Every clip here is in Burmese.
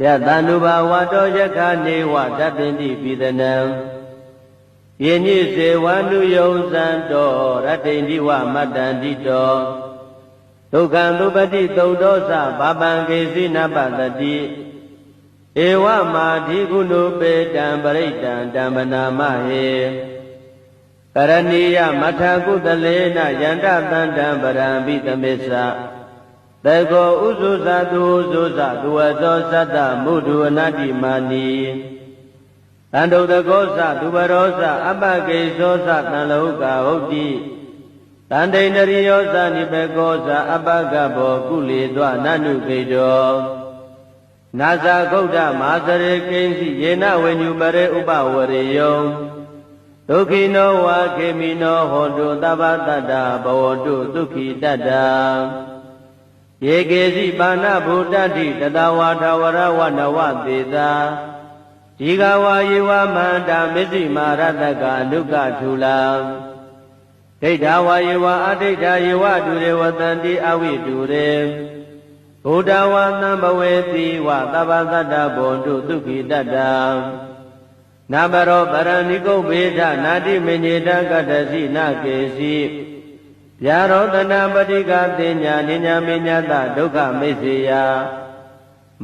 ယတန္တုဘာဝတောယက္ခနေဝတတ္တင်တိပိသနံယင်းညိစေဝန္တုယုံစံတောရတ္တိန္တိဝမတ္တန္တိတောဒုက္ခံသုပတိသုတ်သောသဘာပံကေစီနပတတိဧဝမာဓိကုဏုပေတံပရိတံတမ္ပနာမဟေကရဏီယမထကုတလေနယန္တတန္တံပရံပိသမစ္ဆ တေကောဥဇုဇတုဥဇုဇသူဝသောသတ္တမုဒုအနတ္တိမာနီတန္တုတကောသသူဘရောသအပကေသောသတန်လောကဟုတ်တိတန္တိန္ဒရိယောသနိဘေကောသအပကဘောကုလေသောနနုကေတောနာဇာဂௌဒမာသရေကိဉ္စီယေနဝေညုပရေဥပဝရေယောဒုက္ခိနောဝါခေမိနောဟောတုသဗ္ဗတတ္တဘဝတုဒုက္ခိတတ္တ ယေကေစီပါဏဗုဒ္ဓတိတတဝါထဝရဝနဝသေသာဒီဃဝါယေဝမန္တာမစ္စည်းမာရတကအနုကထူလာဒိဋ္ဌဝါယေဝအဋိဋ္ဌယေဝတုရေဝတန္တိအဝိတုရေဘုဒ္ဓဝါသံဘဝေတိဝသဗ္ဗသတ္တဘောတုဒုက္ခိတတ္တနာမရောပရဏိကုတ်ဘေဒနာတိမညေတကတ္တစီနကေစီ ဗျာရောတနာပတိကတင်ညာနိညာမညတဒုက္ခမိစ္ဆေယ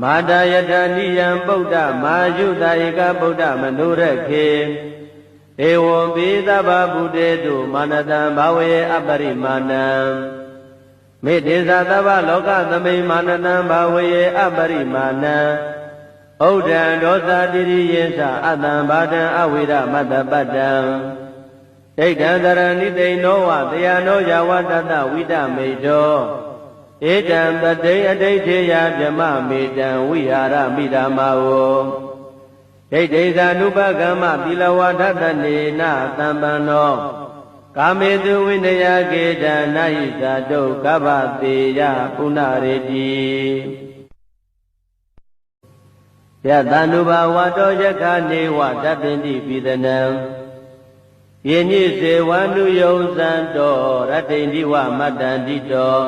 မာတာယထာနိယံပုဒ္ဓမာယုတဧကဗုဒ္ဓမနုရခေဧဝံပိသဗ္ဗဗုတေတုမာနတံဘာဝေအပရိမာဏံမေတေဇာသဗ္ဗလောကသမိမာနတံဘာဝေအပရိမာဏံဩဒံဒောသတိရိယေသအတံဘာတံအဝိရမတ္တပတ္တံ ဒိဋ္ဌံတရဏိတိန်နောဝတရားနောယဝတတဝိတမေတောဧတံတတိအဋိဋ္ဌေယဗြမမေတံဝိဟာရမိဓမ္မာဝဒိဋ္ဌိဇာနုပကမ္မသီလဝါဒတနေနသံပန္နောကာမေတုဝိနယကေတံနာဟိဇာတုကဗ္ဗတေယပုဏ္ဏရေတိယတန္တုဘာဝတောယက္ခနေဝတတ္တင်တိပိသနံ ယင်းညိစေဝန္တုယုံစံတောရတ္တိန္တိဝမတ္တန္တိတော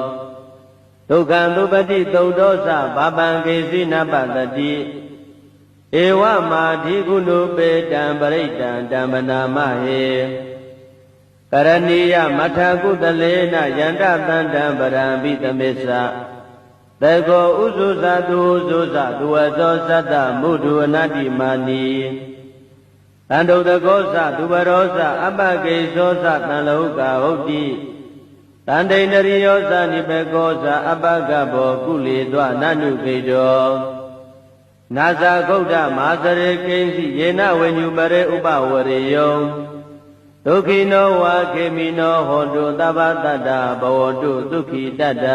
ဒုက္ခံသုပတိသုတ်သောသဘာပံကေစီနပတတိဧဝမာဓိကုဏုပေတံပရိတံတမ္ပနာမဟေကရဏီယမထကုတလေနယန္တတန္တံပရံပိသမစ္ဆတေကောဥဇုဇတုဥဇုဇသူဝသောသတ္တမုဒုအနတ္တိမာနီ တန္တုတကောသသူဘရောသအပကေသောသတန်လောကဟုတ်တိတန္တိန္ဒရိယောသနိဘေကောသအပကဘောကုလေသောနနုကေတောနာဇာဂௌဒမာသရေကိဉ္စီယေနဝေညုပရေဥပဝရေယောဒုက္ခိနောဝါခေမိနောဟောတုသဗ္ဗတတ္တဘဝတုဒုက္ခိတတ္တ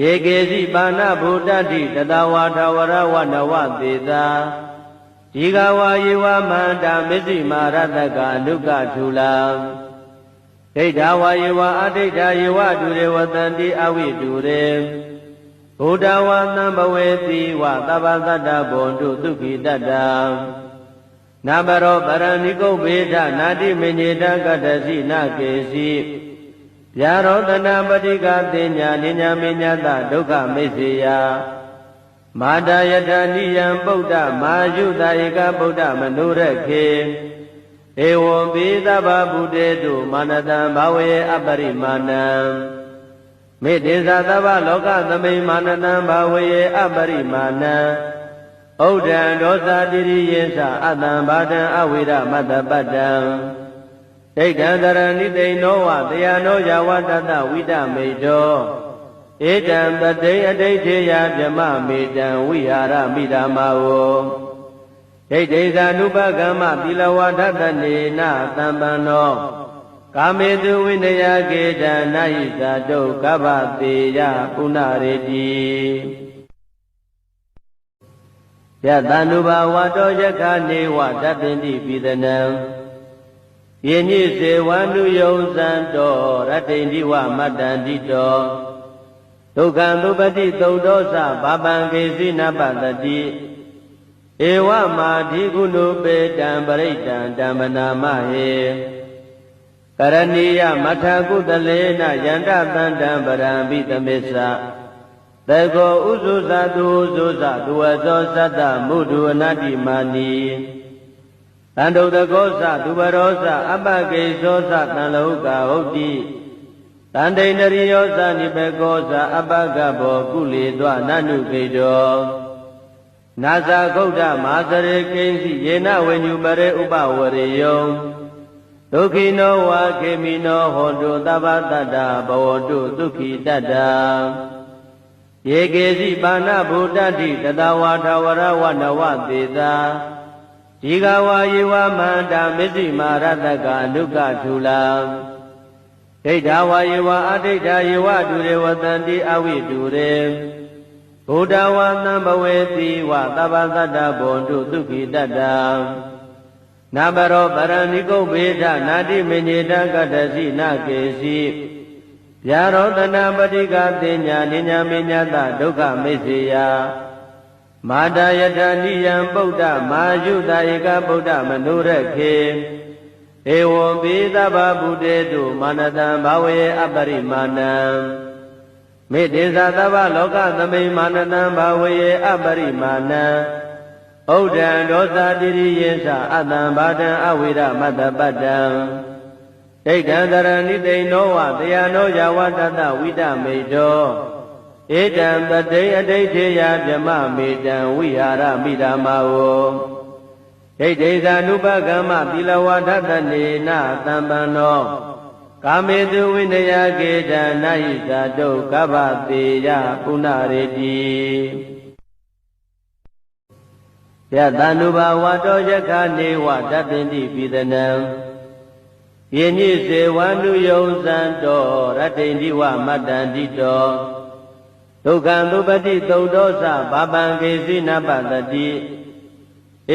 ယေကေစီပါဏဗုဒ္ဓတိတတဝါထဝရဝနဝသေသာ ဒီဃဝါယေဝမန္တာမစ္စည်းမာရတကအနုကထူလာဒိဋ္ဌဝါယေဝအဋိဋ္ဌယေဝတုရေဝတန္တိအဝိတုရေဘုဒ္ဓဝါသံဘဝေတိဝသဗ္ဗသတ္တဘောတုဒုက္ခိတတ္တနာမရောပရဏိကုတ်ဘေဒနာတိမညေတကတ္တစီနကေစီဗျာရောတနာပတိကတင်ညာနိညာမညတဒုက္ခမိစ္ဆေယ မာတာယထာနိယံပုဒ္ဓမာယုတဧကဗုဒ္ဓမနုရခေဧဝံပိသဗ္ဗဗုတေတုမာနတံဘာဝေအပရိမာဏံမေတေဇာသဗ္ဗလောကသမိမာနတံဘာဝေအပရိမာဏံဩဒံဒောသတိရိယေသအတံဘာတံအဝိရမတ္တပတ္တံဒိဋ္ဌံတရဏိတိန်နောဝတရားနောယဝတတဝိတမေတော ဧတံတတိအဋိဋ္ဌေယဗြမမေတံဝိဟာရမိဓမ္မာဝဒိဋ္ဌိဇာနုပကမ္မသီလဝါဒတနေနသံပန္နောကာမေတုဝိနယကေတံနာဟိဇာတုကဗ္ဗတေယပုဏ္ဏရေတိယတန္တုဘာဝတောယက္ခနေဝတတ္တင်တိပိသနံယင်းညိစေဝန္တုယုံစံတောရတ္တိန္တိဝမတ္တန္တိတော ဒုက္ခံသုပတိသုတ်သောသဘာပံကေစီနပတတိဧဝမာဓိကုဏုပေတံပရိတံတမ္မနာမဟေကရဏီယမထကုတလေနယန္တတန္တံပရံပိသမစ္ဆသေကောဥစုသသူဥစုသသူဝသောသတ္တမုဒုအနတ္တိမာနီတန္တုတကောသသူဘရောသအပ္ပကေသောသတန်လောကဟုတ်တိ တန္တိန္ဒရိယောသနိဘေကောသအပ္ပကဘောကုလေသောနနုကေတောနာဇာဂௌဒမာသရေကိဉ္စီယေနဝိညုပရေဥပဝရေယောဒုက္ခိနောဝါခေမိနောဟောတုသဗ္ဗတတ္တဘဝတုဒုက္ခိတတ္တယေကေစီပါဏဗုဒ္ဓတိတတဝါထဝရဝနဝသေသာဒီဃဝါယေဝမန္တာမစ္စည်းမာရတကအနုကထူလာ ဒိဋ္ဌဝါယေဝအဋိဋ္ဌယေဝဒုရေဝတန္တိအဝိတုရေဘုဒ္ဓဝါသံဘဝေတိဝသဗ္ဗသတ္တဘွန်တုဒုက္ခိတတ္တနာဘရောပရဏိကုဗေဒနာတိမညေတကတ္တစီနာကေစီဗျာရောတနာပတိကတင်ညာနိညာမညတဒုက္ခမိစ္ဆေယမာတာယတနိယံပုဒ္ဓမာယုတဧကဗုဒ္ဓမနုရခေ ဧဝံပိသဗ္ဗဗုတေတုမာနတံဘာဝေအပရိမာဏံမေတ္တေသသဗ္ဗလောကသမိမာနတံဘာဝေအပရိမာဏံဩဒံဒောသတိရိယေသအတံဘာဒံအဝိရမတ္တပတ္တံဒိဋ္ဌံတရဏိတိန်နောဝတရားနောယဝတတဝိဒမေတောဧတံပတိအဋိဋ္ဌေယဗြမမေတံဝိဟာရမိဓမ္မာဝ ဒိဋ္ဌိသာနုပကမ္မသီလဝါဒတနေနတံပံနောကာမေတုဝိနယကေတနာဟိသာတုကဗ္ဗတေယပုဏ္ဏရေတိယတန္နုဘာဝတောယခနေဝတပ္ပိတိပိသနံယေညိစေဝန္နုယုံဇံတောရတ္တိန္ဒီဝမတ္တန္တိတောဒုက္ခံသုပတိသုတ်တောသဘာပံကေစီနပတတိ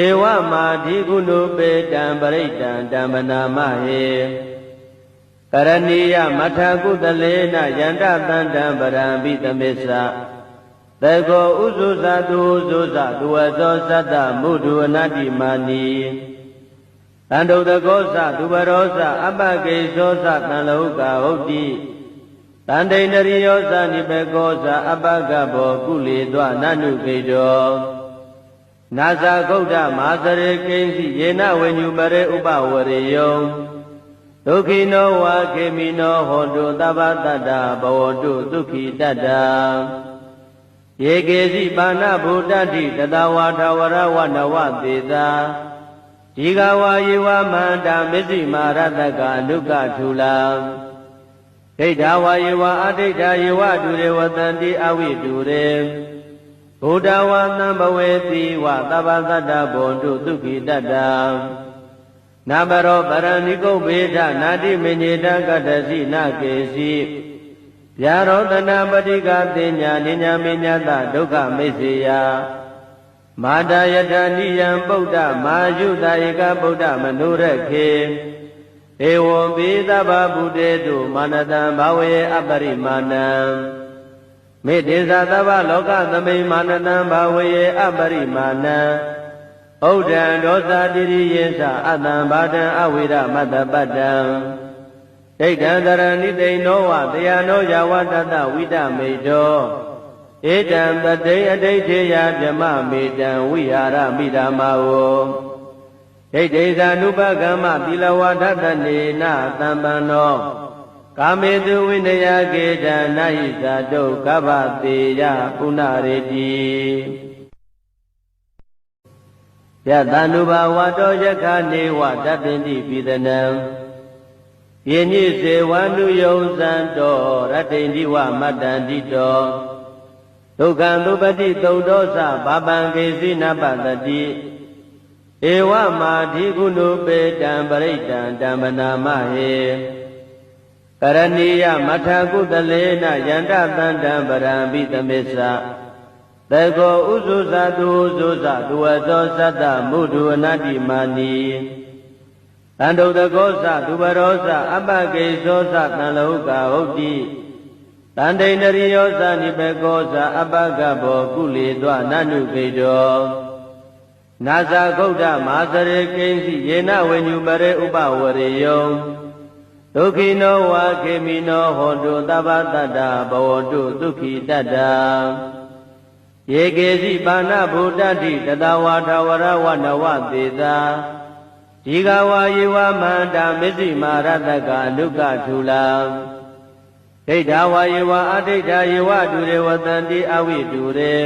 ဧဝမာဓိကုဏုပေတံပရိတံဓမ္မနာမဟေကရဏီယမထကုတလေနယန္တတန္တံပရံပိသမစ္ဆသေကောဥစုသသူဥစုသသူဝသောသတ္တမုဒုအနတ္တိမာနီတန္တုတကောသသူဘရောသအပ္ပကေသောသတန်လောကဟုတ်တိတန္တိန္ဒရိယောသနိဘေကောသအပ္ပကဘောကုလေသောနနုကေတော နာဇာဂௌဒမာသရေကိဉ္စီယေနဝိညုပရေဥပဝရေယောဒုက္ခိနောဝါခေမိနောဟောတုသဗ္ဗတတ္တဘဝတုဒုက္ခိတတ္တယေကေစီပါဏဗုဒ္ဓတိတတဝါထဝရဝနဝသေသာဒီဃဝါယေဝမန္တာမစ္စည်းမာရတကအနုကထူလာဒိဋ္ဌဝါယေဝအဋိဋ္ဌယေဝဒုရေဝတန္တိအဝိတုရေ ဘုဒ္ဓဝါသံဘဝေတိဝသဗ္ဗသတ္တဘွန်တုဒုက္ခိတတ္တနာဘရောပရဏိကုဗေဒနာတိမညေတကတ္တစီနာကေစီဗျာရောတနာပတိကတင်ညာနိညာမညတဒုက္ခမိစ္ဆေယမာတာယတနိယံပုဒ္ဓမာယုတဧကဗုဒ္ဓမနုရခေဧဝံပိသဗ္ဗဗုတေတုမာနတံဘာဝေအပရိမာဏံ မေတ္တေသသဗ္ဗလောကသမိမာနတံဘာဝေအပရိမာဏံဩဒံဒောသတိရိယေသအတံဘာဒံအဝိရမတ္တပတ္တံဒိဋ္ဌံတရဏိတိန်နောဝတရားနောယဝတတဝိဒမေတောဧတံပတိအဋိဋ္ဌေယဗြမမေတံဝိဟာရမိဓမ္မာဝဒိဋ္ဌိသာနုပကမ္မသီလဝါဒတနေနတံပံနော ကာမေတုဝိနယကေတနာဟိသာတုကဗ္ဗတေယပုဏ္ဏရေတိယတန္နုဘာဝတောယခနေဝတပ္ပိတိပိသနံယေညိစေဝန္နုယုံဇံတောရတ္တိန္ဒီဝမတ္တန္တိတောဒုက္ခံသုပတိသုတ်တောသဘာပံကေစီနပတတိဧဝမာဓိကုဏုပေတံပရိတံဓမ္မနာမဟေ ကရဏီယမထကုတလေနယန္တတန္တံပရံပိသမစ္ဆသေကောဥစုသသူဥစုသသူဝသောသတ္တမုဒုအနတ္တိမာနီတန္တုတကောသသူဘရောသအပ္ပကေသောသတန်လောကဟုတ်တိတန္တိန္ဒရိယောသနိဘေကောသအပ္ပကဘောကုလေသောနနုကေတောနာဇာဂௌဒမာသရေကိဉ္စီယေနဝိညုပရေဥပဝရေယော ဒဒုက္ခိနောဝါခေမိနောဟောတုသဗ္ဗတတ္တဘဝတုဒုက္ခိတတ္တယေကေစီပါဏဗုဒ္ဓတိတတဝါထဝရဝနဝသေသာဒီဃဝါယေဝမန္တာမစ္စည်းမာရတကအနုကထူလာဒိဋ္ဌဝါယေဝအဋိဋ္ဌယေဝဒုရေဝတန္တိအဝိဒုရေ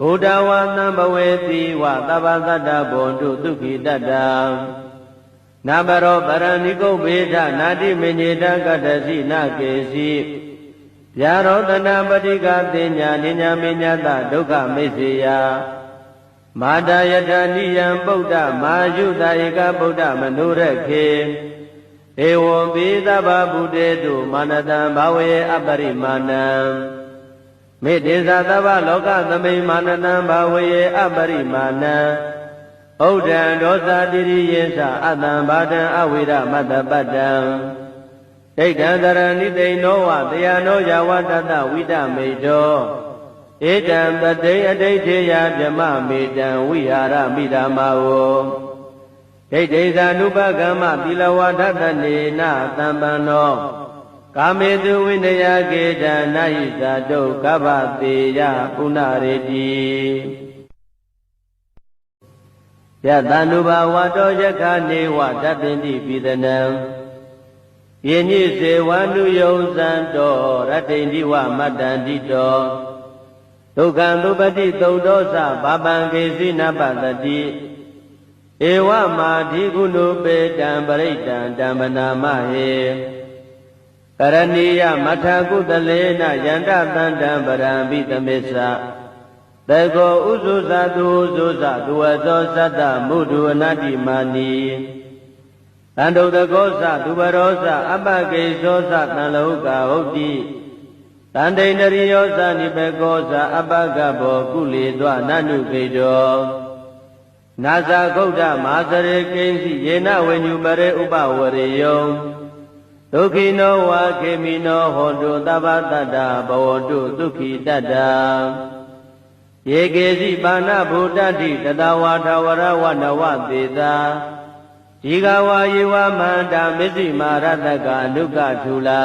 ဘုဒ္ဓဝါသံဘဝေတိဝသဗ္ဗသတ္တဘွန်တုဒုက္ခိတတ္တ နာဘရောပရဏိကုဗေဒနာတိမညေတကတ္တစီနကေစီဗျာရောတနာပတိကတင်ညာနိညာမညတဒုက္ခမိစေယမာတာယတနိယံပုဒ္ဓမာယုတာဧကဗုဒ္ဓမနုရခေဧဝံပိသဗ္ဗဗုတေတုမာနတံဘာဝေအပရိမာဏံမေတ္တေသသဗ္ဗလောကသမိမာနတံဘာဝေအပရိမာဏံ ဩဒံဒောသတိရိယေသအတံဘာတံအဝိရမတ္တပတ္တံဒိဋ္ဌံတရဏိသိနောဝတယနောယဝတတဝိတမေတောဧတံပတိအဋိဋ္ဌေယဗြမမေတံဝိဟာရမိဓမ္မာဝဒိဋ္ဌိဇာနုပကမ္မသီလဝါဒတနေနသံပန္နောကာမေတုဝိနယကေတနာယိဇာတုကဗ္ဗတေယပုဏ္ဏရေတိ ယတန္တုဘာဝတောယခနေဝတပ္ပင်တိပိဒနံယေညိစေဝန္တုယုံဇံတောရတ္တိန္ဒီဝမတ္တန္တိတောဒုက္ခံသုပတိသုတ်တောသဘာပံကေစီနပတတိဧဝမာဓိကုဏုပေတံပရိတံတမ္ပနာမဟေကရဏီယမထာကုတလေနယန္တတန္တံပရံပိသမစ္ဆ သေကောဥဇုဇသူဥဇုဇသူဝသောသတ္တမုဒုအနတ္တိမာနီတန္တုတကောသသူဘရောသအပကေသောသတံလောကဟုတ်တိတန္တိန္ဒရိယောသနိပကောသအပကဘောကုလေသောနနုကေတောနာဇာဂௌဒမာသရေကိဉ္စီယေနဝိညုပရေဥပဝရေယောဒုက္ခိနောဝါခေမိနောဟောတုသဗ္ဗတတ္တဘဝတုဒုက္ခိတတ္တ ယေကေစီပါဏဗုဒ္ဓတိတတဝါထဝရဝနဝသေသာဒီဃဝါယေဝမန္တာမစ္စည်းမာရတကအနုကထူလာ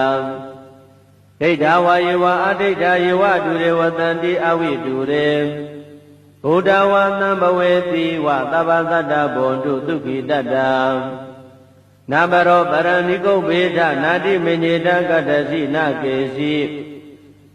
ဒိဋ္ဌဝါယေဝအဋိဋ္ဌယေဝဒုရေဝတန္တိအဝိဒုရေဘုဒ္ဓဝါသံဘဝေတိဝသဗ္ဗသတ္တဘွန်တုဒုက္ခိတတ္တနာဘရောပရဏိကုဗေဒနာတိမညေတကတ္တစီနကေစီ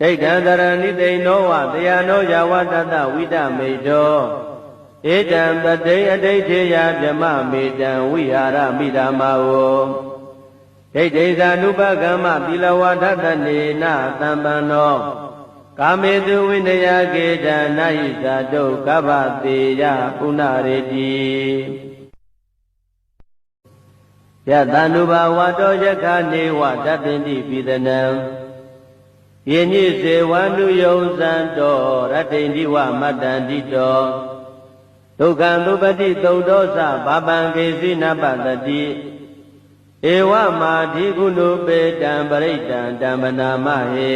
ဒိဋ္ဌံတရဏိသိနောဝတယနောယဝတတဝိတမေတောဧတံပတိအဋိဋ္ဌေယဗြမမေတံဝိဟာရမိဓမ္မာဝဒိဋ္ဌိဇာနုပကမ္မသီလဝါဒတနေနသံပန္နောကာမေတုဝိနယကေတနာယိဇာတုကဗ္ဗတေယပုဏ္ဏရေတိယတန္တုဘာဝတောယခနေဝတပ္ပင်တိပိဒနံ ယေညိစေဝန္တုယုံဇံတောရတ္တိန္ဒီဝမတ္တန္တိတောဒုက္ခံသုပတိသုတ်တောသဘာပံကေစီနပတတိဧဝမာဓိကုဏုပေတံပရိတံတမ္ပနာမဟေ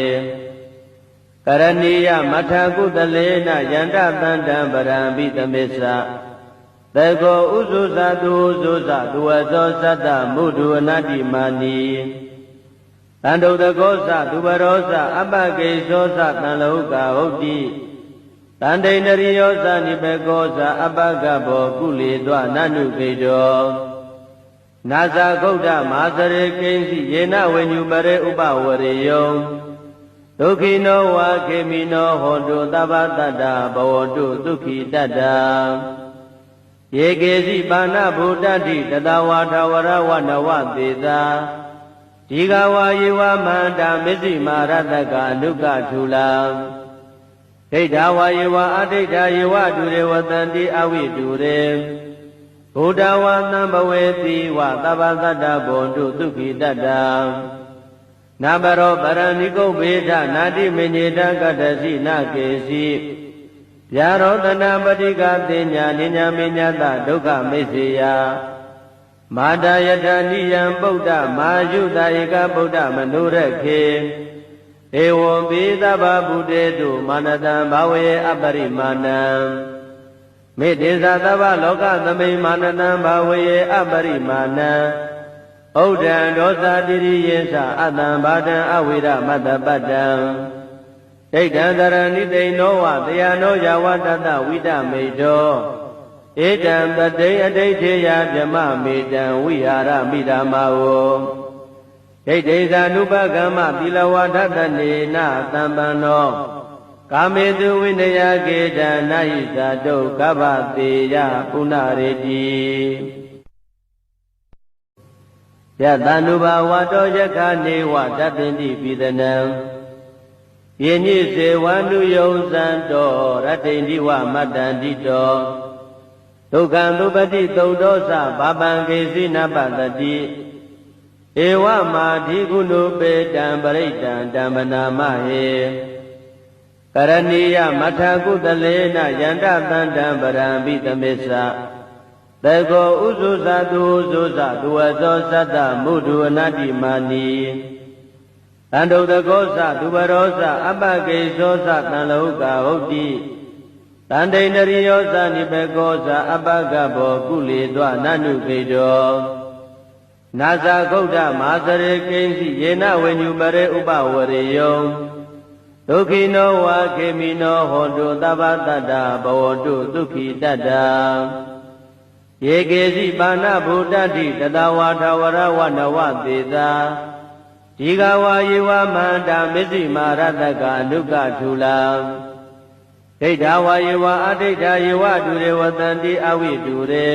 ကရဏီယမထာကုတလေနယန္တတန္တံပရံပိသမစ္ဆသေကောဥဇုဇသူဥဇုဇသူဝသောသတ္တမုဒုအနတ္တိမာနီ တန္တုတကောသသူဘရောသအပကေသောသတံလောကဟုတ်တိတန္တိန္ဒရိယောသနိပကောသအပကဘောကုလေသောနနုကေတောနာဇာဂௌဒမာသရေကိဉ္စီယေနဝိညုပရေဥပဝရေယောဒုက္ခိနောဝါခေမိနောဟောတုသဗ္ဗတတ္တဘဝတုဒုက္ခိတတ္တယေကေစီပါဏဗုဒ္ဓတိတတဝါထဝရဝနဝသေသာ ဒီဃဝါယေဝမန္တာမစ္စည်းမာရတကအနုကထူလာဒိဋ္ဌဝါယေဝအဋိဋ္ဌယေဝဒုရေဝတန္တိအဝိဒုရေဘုဒ္ဓဝါသံဘဝေတိဝသဗ္ဗသတ္တဘွန်တုဒုက္ခိတတ္တနာဘရောပရဏိကုဗေဒနာတိမညေတကတ္တစီနာကေစီဗျာရောတနာပတိကတင်ညာနိညာမညတဒုက္ခမိစေယ မာတာယတနိယံပုဒ္ဓမာယုတာဧကဗုဒ္ဓမနုရခေဧဝံပိသဗ္ဗဗုတေတုမာနတံဘာဝေအပရိမာဏံမေတ္တေသသဗ္ဗလောကသမိမာနတံဘာဝေအပရိမာဏံဩဒံဒောသတိရိယေသအတံဘာတံအဝိရမတ္တပတ္တံဒိဋ္ဌံတရဏိတိန်နောဝတယနောယဝတတဝိတမေတော ဧတံတတိအဋိဋ္ဌေယဗြမမေတံဝိဟာရမိဓမ္မာဝဒိဋ္ဌိသ ानु ပကမ္မသီလဝဒတနေနသံပန္နောကာမေတုဝိနယကေတနာဟိသတုကဗ္ဗတေယပုဏ္ဏရေတိယတန္တုဘာဝတောယခနေဝတပင်တိပိသနံယင်းညိစေဝန္တုယုံစံတောရတ္တိန္ဒီဝမတ္တန္တိတော ဒုက္ခံသုပတိသုတ်သောသဘာပံကေစီနပတတိဧဝမာဓိကုဏုပေတံပရိတံတံမနာမဟေကရဏီယမထကုတလေနယန္တတန္တံပရံပိသမစ္ဆတေကောဥဇုဇတုဥဇုဇသူဝသောသတ္တမုဒုအနတ္တိမာနီတန္တုတကောသသူဘရောသအပကေသောသတန်လောကဟုတ်တိ တန္တိန္ဒရိယောသနိဘေကောသအပကဘောကုလေသောနနုခေတောနာဇာဂௌဒမာသရေကိဉ္စီယေနဝေညုပရေဥပဝရေယောဒုက္ခိနောဝါခေမိနောဟောတုသဗ္ဗတတ္တဘဝတုဒုက္ခိတတ္တယေကေစီပါဏဗုဒ္ဓတိတတဝါထဝရဝနဝသေသာဒီဃဝါယေဝမန္တာမစ္စည်းမာရတကအနုကထူလာ ဒိဋ္ဌဝါယေဝအဋိဋ္ဌယေဝတုရေဝတန္တိအဝိတုရေ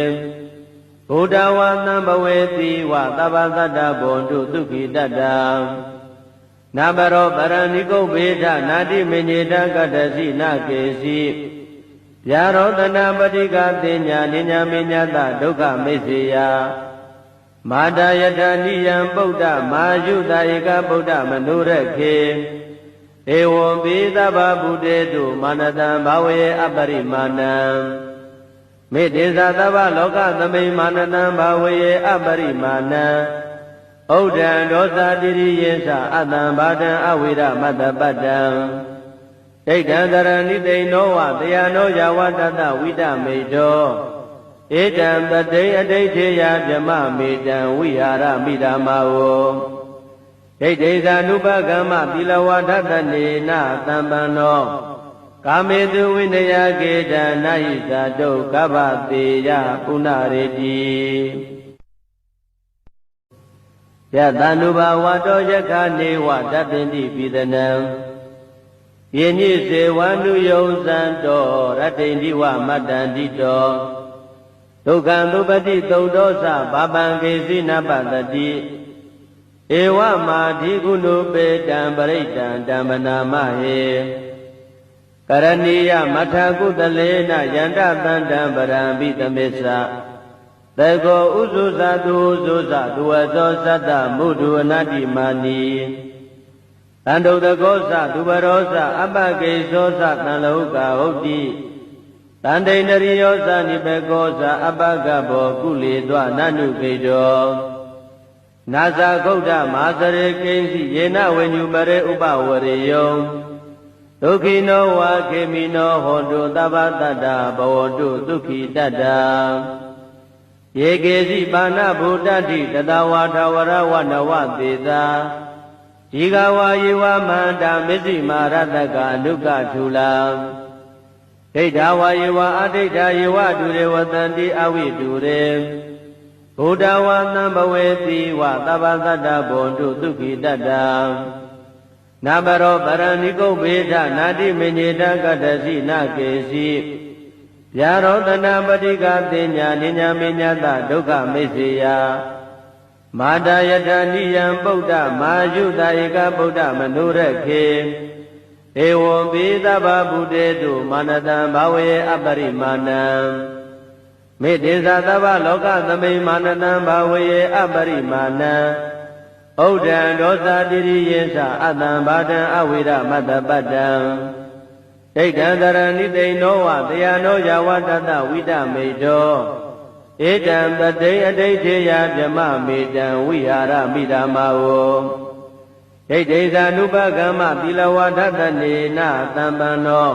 ဘုဒ္ဓဝါသံဘဝေတိဝသဗ္ဗသတ္တဘွန်တုဒုက္ခိတတ္တနာဘရောပရဏိကုဗ္ဗေဒနာတိမညေတကတ္တစီနာကေစီဗျာရောတနာပတိကတင်ညာနိညာမညတဒုက္ခမိစေယမာတာယထာနိယံပုဒ္ဓမာယုတာဧကဗုဒ္ဓမနုရခေ ဧဝံပိသဗ္ဗဗုတေတုမာနတံဘာဝေအပရိမာဏံမေတ္တေသသဗ္ဗလောကသမိမာနတံဘာဝေအပရိမာဏံဩဒံဒောသတိရိယေသအတံဘာတံအဝိရမတ္တပတ္တံဒိဋ္ဌံတရဏိတိန်နောဝတယနောယဝတတဝိတမေတောဧတံတတိအဋိဋ္ဌေယဗြမမေတံဝိဟာရမိဓမ္မာဝဒိ ဋ္ဌိသာနုပကမ္မသီလဝဒတနေနသံပန္နောကာမေတုဝိနယကေတနာဟိသာတုကဗ္ဗတေယပုဏ္ဏရေတိယတန္တုဘာဝတောယခနေဝတပင်တိပိသနံယင်းညိစေဝန္တုယုံစံတောရတ္တိန္ဒီဝမတ္တန္တိတောဒုက္ခံသုပတိသုတ်သောသဘာပံကေစီနပတတိ ဧဝမာဓိကုဏုပေတံပရိတံဓမ္မနာမဟေကရဏီယမထကုတလေနယန္တတန္တံပရံပိသမစ္ဆသေကောဥဇုဇတုဥဇုဇသူဝသောသတ္တမုဒုအနတ္တိမာနီတန္တုတကောသသူဘရောသအပကေသောသတန်လောကဟုတ်တိတန္တိန္ဒရိယောသနိဘေကောသအပကဘောကုလေသောနနုခေတော နာဇာဂௌဒမာသရေကိဉ္စီယေနဝေညုပရေဥပဝရေယောဒုက္ခိနောဝါခေမိနောဟောတုသဗ္ဗတတ္တဘဝတုဒုက္ခိတတ္တယေကေစီပါဏဗုဒ္ဓတိတတဝါထဝရဝနဝသေသာဒီကဝါယေဝမန္တာမစ္စည်းမာရတကအနုကထူလာဒိဋ္ဌဝါယေဝအဋိဋ္ဌယေဝတုရေဝတန္တိအဝိတုရေ ဘုဒ္ဓဝါသံဘဝေတိဝသဗ္ဗသတ္တဘွန်တုဒုက္ခိတတ္တနာဘရောပရဏိကုဗ္ဗေဒနာတိမညေတကတ္တစီနကေစီဗျာရောတနာပတိကတင်ညာနိညာမညတဒုက္ခမိစ္ဆေယမာတာယထာနိယံပုဒ္ဓမာယုတာဧကဗုဒ္ဓမနုရခေဧဝံပိသဗ္ဗဗုတေတုမာနတံဘာဝေအပရိမာဏံ မေတ္တေသသဗ္ဗလောကသမိမာနတံဘာဝေအပရိမာဏံဩဒံဒောသာတိရိယေသအတံဘာဒံအဝိရမတ္တပတ္တံဒိဋ္ဌံတရဏိတိန်နောဝတရားနောယဝတတဝိဒမေတောဧတံပတိအဋိဋ္ဌေယဗြမမေတံဝိဟာရမိဓမ္မာဝဒိဋ္ဌိသာနုပကမ္မသီလဝဒတနေနသံပန္နော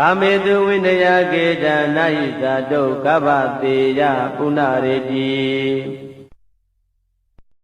ကာမေတုဝိနယကေတနာဟိသာတုကဗ္ဗတေယပုဏ္ဏရေတိ